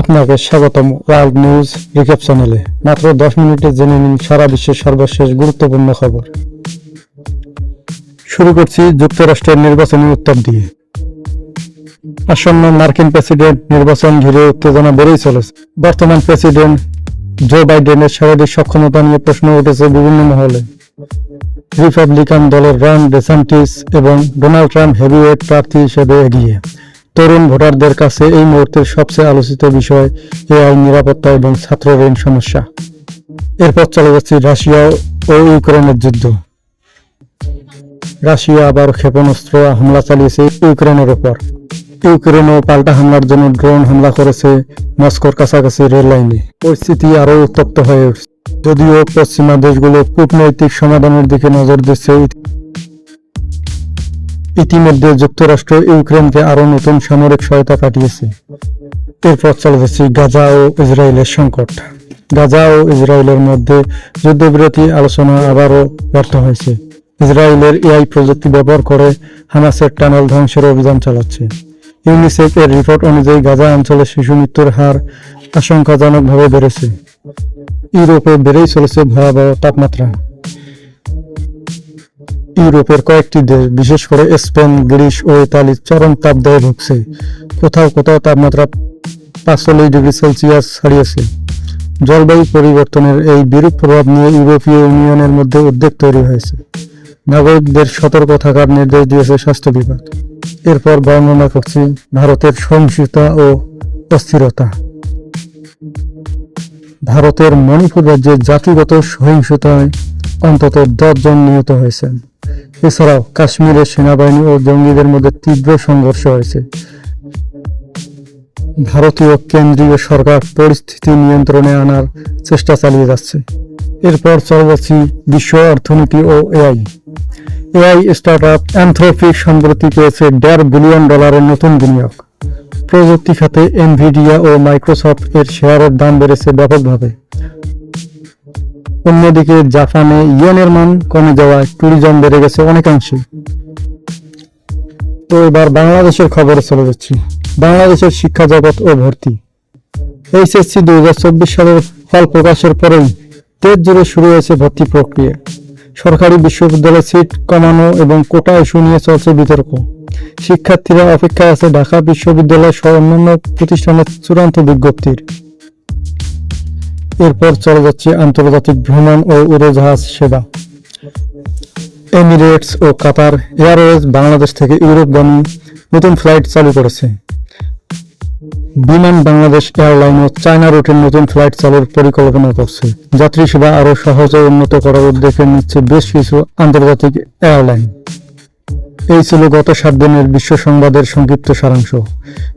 আপনাকে স্বাগতম world news recap চ্যানেলে। মাত্র দশ মিনিটে জেনে নিন সারা বিশ্বের সর্বশেষ গুরুত্বপূর্ণ খবর। শুরু করছি যুক্তরাষ্ট্রের নির্বাচনী উত্তাপ দিয়ে। আসন্ন মার্কিন প্রেসিডেন্ট নির্বাচন ঘিরে উত্তেজনা বেড়েই চলেছে। বর্তমান প্রেসিডেন্ট জো বাইডেনের শারীরিক সক্ষমতা নিয়ে প্রশ্ন উঠেছে বিভিন্ন মহলে। রিপাবলিকান দলের রন ডেসান্টিস এবং ডোনাল্ড ট্রাম্প হেভিওয়েট প্রার্থী হিসেবে এগিয়ে। তরুণ ভোটারদের কাছে এই মুহূর্তের সবচেয়ে আলোচিত বিষয় এআই নিরাপত্তা এবং ছাত্র ঋণ সমস্যা। এরপর চলে যাচ্ছে রাশিয়া ও ইউক্রেনের যুদ্ধ। রাশিয়া আবার ক্ষেপণাস্ত্র হামলা চালিয়েছে ইউক্রেনের ওপর। ইউক্রেনও পাল্টা হামলার জন্য ড্রোন হামলা করেছে মস্কোর কাছাকাছি রেল লাইনে। পরিস্থিতি আরও উত্তপ্ত হয়ে উঠছে। যদিও পশ্চিমা দেশগুলো কূটনৈতিক সমাধানের দিকে নজর দিচ্ছে ইতিমধ্যে যুক্তরাষ্ট্র ইউক্রেনকে আরও নতুন সামরিক সহায়তা পাঠিয়েছে। এরপর চলে যাচ্ছে গাজা ও ইসরায়েলের সংকট। গাজা ও ইসরায়েলের মধ্যে যুদ্ধবিরতি আলোচনা আবারও ব্যর্থ হয়েছে। ইসরায়েলের এআই প্রযুক্তি ব্যবহার করে হামাসের টানেল ধ্বংসের অভিযান চালাচ্ছে। ইউনিসেফ এর রিপোর্ট অনুযায়ী গাজা অঞ্চলে শিশু মৃত্যুর হার আশঙ্কাজনকভাবে বেড়েছে। ইউরোপে বেড়েই চলেছে ভয়াবহ তাপমাত্রা। ইউরোপের কয়েকটি দেশ, বিশেষ করে স্পেন, গ্রিস ও ইতালি, চরম তাপদাহে ভুগছে। কোথাও কোথাও তাপমাত্রা পাঁচচল্লিশ ডিগ্রি সেলসিয়াস ছাড়িয়েছে জলবায়ু পরিবর্তনের এই বিরূপ প্রভাব নিয়ে ইউরোপীয় ইউনিয়নের মধ্যে উদ্বেগ তৈরি হয়েছে। নাগরিকদের সতর্ক থাকার নির্দেশ দিয়েছে স্বাস্থ্য বিভাগ। এরপর বর্ণনা করছি ভারতের সহিংসতা ও অস্থিরতা। ভারতের মণিপুর রাজ্যে জাতিগত সহিংসতায় অন্তত দশ জন নিহত হয়েছেন। এছাড়াও কাশ্মীরের সেনাবাহিনী ও জঙ্গিদের মধ্যে তীব্র সংঘর্ষ হয়েছে। ভারতীয় কেন্দ্রীয় সরকার পরিস্থিতি নিয়ন্ত্রণে আনার চেষ্টা চালিয়ে যাচ্ছে। এরপর চলে যাচ্ছি বিশ্ব অর্থনীতি ও এআই। এআই স্টার্টআপ অ্যান্থ্রোপিক সম্প্রতি পেয়েছে দেড় বিলিয়ন ডলারের নতুন বিনিয়োগ। প্রযুক্তি খাতে এনভিডিয়া ও মাইক্রোসফট এর শেয়ারের দাম বেড়েছে ব্যাপকভাবে। অন্যদিকে জাপানে ইয়েনের মান কমে যাওয়ায় ট্যুরিজম বেড়ে গেছে অনেকাংশে। তো এবার বাংলাদেশের খবরে চলে যাচ্ছি। বাংলাদেশের শিক্ষা জগৎ ও ভর্তি। এইচএসসি দুই হাজার চব্বিশ সালের ফল প্রকাশের পরেই দেশ জুড়ে শুরু হয়েছে ভর্তি প্রক্রিয়া। সরকারি বিশ্ববিদ্যালয় সিট কমানো এবং কোটা ইস্যু নিয়ে চলছে বিতর্ক। শিক্ষার্থীরা অপেক্ষায় আছে ঢাকা বিশ্ববিদ্যালয় সহ অন্যান্য প্রতিষ্ঠানের চূড়ান্ত বিজ্ঞপ্তির। এরপর চলে যাচ্ছে আন্তর্জাতিক ভ্রমণ ও উড়োজাহাজ সেবা। এমিরেটস ও কাতার এয়ারওয়েজ বাংলাদেশ থেকে ইউরোপগামী নতুন ফ্লাইট চালু করেছে। বিমান বাংলাদেশ এয়ারলাইনও চায়না রুটের নতুন ফ্লাইট চালুর পরিকল্পনা করছে। যাত্রী সেবা আরও সহজ উন্নত করার উদ্যোগে নিচ্ছে বেশ কিছু আন্তর্জাতিক এয়ারলাইন। এই ছিল গত সাত দিনের বিশ্ব সংবাদের সংক্ষিপ্ত সারাংশ।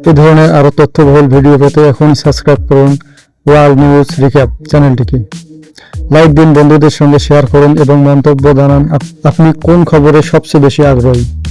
এ ধরনের আরও তথ্যবহুল ভিডিও পেতে এখন সাবস্ক্রাইব করুন ওয়ার্ল্ড নিউজ রিক্যাপ চ্যানেলটিকে। লাইক দিন, বন্ধুদের সঙ্গে শেয়ার করুন এবং মন্তব্য জানান আপ- আপনি কোন খবরে সবচেয়ে বেশি আগ্রহী?